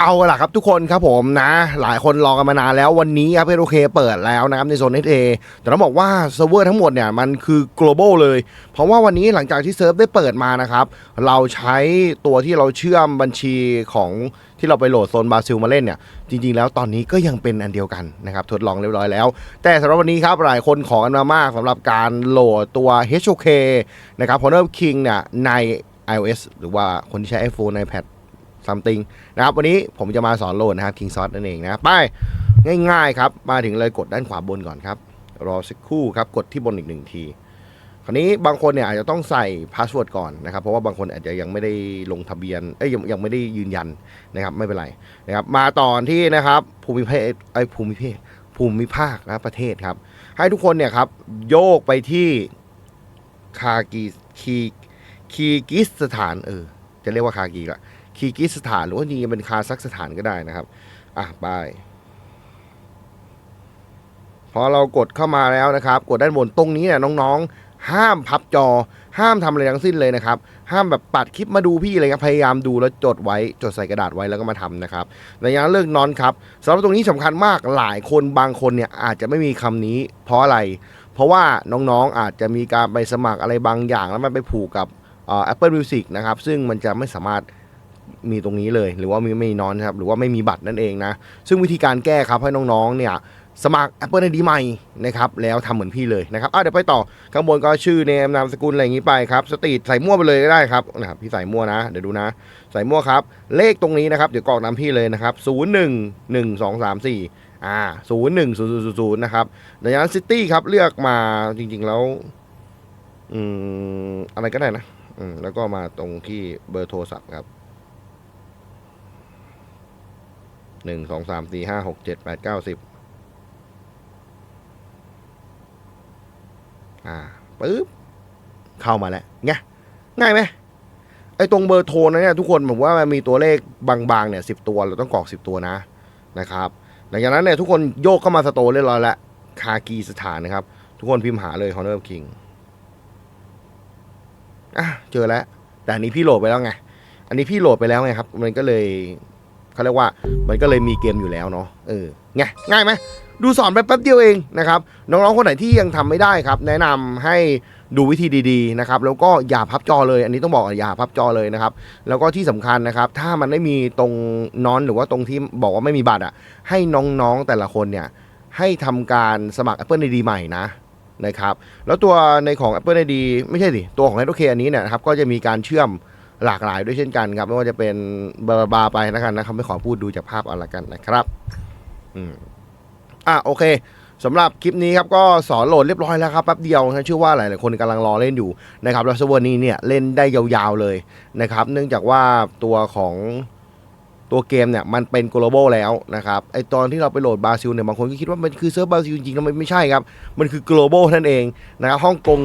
เอาล่ะครับทุกคนครับผมนะ หลายคนรอกันมานานแล้ววันนี้ครับเพโอเคเปิดแล้วนะครับในโซน SA แต่ต้องบอกว่าเซิร์ฟเวอร์ทั้งหมดเนี่ยมันคือ global เลย เพราะว่าวันนี้หลังจากที่เซิร์ฟได้เปิดมานะครับ เราใช้ตัวที่เราเชื่อมบัญชีของที่เราไปโหลดโซนบราซิลมาเล่นเนี่ยจริงๆแล้วตอนนี้ก็ยังเป็นอันเดียวกันนะครับทดลองเรียบร้อยแล้ว แต่สำหรับวันนี้ครับหลายคนขอกันมามากสำหรับการโหลดตัว HOK นะครับ Honor King เนี่ยใน iOS หรือว่าคนที่ใช้ iPhone iPad something นะครับวันนี้ผมจะมาสอนโหลดนะครับ King Sauce นั่นเองนะไปง่ายๆครับมาถึงเลยกดด้านขวาบนก่อนครับรอสักครู่ครับกดที่บนอีกหนึ่งทีคราวนี้บางคนเนี่ยอาจจะต้องใส่พาสเวิร์ดก่อนนะครับ เพราะว่าบางคนอาจจะยังไม่ได้ลงทะเบียนเอ้ยยังยังไม่ได้ยืนยันนะครับไม่เป็นไรนะครับมาตอนที่นะครับภูมิเพศไอ้ภูมิเพศภูมิภาคนะประเทศครับ ให้ทุกคนเนี่ยครับโยกไปที่คากีคีคีกิสถานเออจะเรียกว่าคากีละ คีกิสถานหรือว่าจริงๆเป็นคาซักสถานก็ได้นะครับ อะไปพอเรากดเข้ามาแล้วนะครับ กดด้านบนตรงนี้เนี่ยน้องๆ ห้ามพับจอ ห้ามทำอะไรทั้งสิ้นเลยนะครับ ห้ามแบบปัดคลิปมาดูพี่อะไรเงี้ยพยายามดูแล้วจดไว้จดใส่กระดาษไว้แล้วก็มาทำนะครับในยานเลือกนอนครับสำหรับตรงนี้สำคัญมากหลายคนบางคนเนี่ยอาจจะไม่มีคำนี้ เพราะอะไร เพราะว่าน้องๆอาจจะมีการไปสมัครอะไรบางอย่างแล้วมันไปผูกกับเอ่อ Apple Music นะครับซึ่งมันจะไม่สามารถ มีตรงนี้เลย หรือว่ามีไม่นอนครับหรือว่าไม่มีบัตรนั่นเองนะซึ่งวิธีการแก้ครับให้น้องๆเนี่ยสมัคร Apple ID ใหม่นะครับแล้วทำเหมือนพี่เลยนะครับอะเดี๋ยวไปต่อข้างบนก็ชื่อเนมนามสกุลอะไรอย่างนี้ไปครับสตรีทใส่มั่วไปเลยก็ได้ครับนะครับพี่ใส่มั่วนะเดี๋ยวดูนะ ใส่มั่วครับ เลขตรงนี้นะครับเดี๋ยวกรอกน้ำพี่เลยนะครับ0 1 1 2 3 4อ่า0 1 0 0 0 0นะครับดังนั้นซิตี้ครับเลือกมาจริงๆแล้วอืมอะไรก็ได้นะอืมแล้วก็มาตรงที่เบอร์โทรศัพท์ครับ หนึ่งสองสามสี่ห้าหกเจ็ดแปดเก้าสิบอ่าปึ๊บเข้ามาแล้วไงง่ายไหมไอ้ตรงเบอร์โทรนะเนี่ยทุกคนผมว่ามันมีตัวเลขบางๆเนี่ยสิบตัวเราต้องกรอกสิบตัวนะนะครับหลังจากนั้นเนี่ยทุกคนโยกเข้ามาสโตร์เรียบร้อยแล้วคากีสถานนะครับ ทุกคนพิมพ์หาเลย Honor King อะเจอแล้ว แต่อันนี้พี่โหลดไปแล้วไง อันนี้พี่โหลดไปแล้วไงครับ มันก็เลย เขาเรียกว่ามันก็เลยมีเกมอยู่แล้วเนาะเออไงง่ายไหมดูสอนไปแป๊บเดียวเองนะครับน้องๆคนไหนที่ยังทำไม่ได้ครับ แนะนำให้ดูวิธีดีๆนะครับแล้วก็อย่าพับจอเลย อันนี้ต้องบอกว่าอย่าพับจอเลยนะครับแล้วก็ที่สำคัญนะครับ ถ้ามันไม่มีตรงนอนหรือว่าตรงที่บอกว่าไม่มีบัตรอะให้น้องๆแต่ละคนเนี่ยให้ทำการสมัคร Apple ID ใหม่นะนะครับแล้วตัวในของ Apple ID ไม่ใช่สิตัวของ h o k อันนี้เนี่ยนะครับก็จะมีการเชื่อม หลากหลายด้วยเช่นกันครับ ไม่ว่าจะเป็นบาบาไปนะครับนะครับไม่ขอพูดดูจากภาพเอาละกันนะครับอืมอะโอเคสำหรับคลิปนี้ครับก็สอนโหลดเรียบร้อยแล้วครับแป๊บเดียวนะเชื่อว่าหลายๆคนกำลังรอเล่นอยู่นะครับแล้วเซิร์ฟเวอร์นี้เนี่ยเล่นได้ยาวๆเลยนะครับ เนื่องจากว่าตัวของตัวเกมเนี่ยมันเป็น global แล้วนะครับไอตอนที่เราไปโหลดบราซิลเนี่ยบางคนก็คิดว่ามันคือเซิร์ฟบราซิลจริงๆแล้วมันไม่ใช่ครับ มันคือ global นั่นเองนะครับฮ่องกง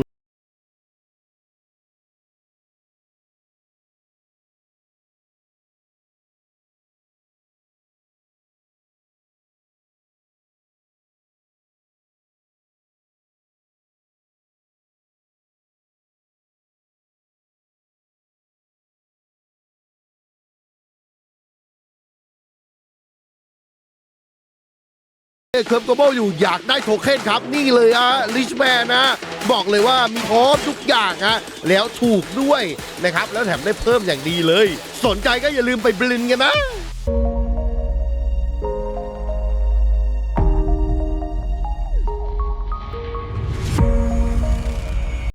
เคิร์ฟโกลบอลอยู่อยากได้โทเค็นครับ นี่เลยอะลิชแมนนะ บอกเลยว่ามีพร้อมทุกอย่างฮะแล้วถูกด้วยนะครับ แล้วแถมได้เพิ่มอย่างดีเลย สนใจก็อย่าลืมไปบลินกันนะ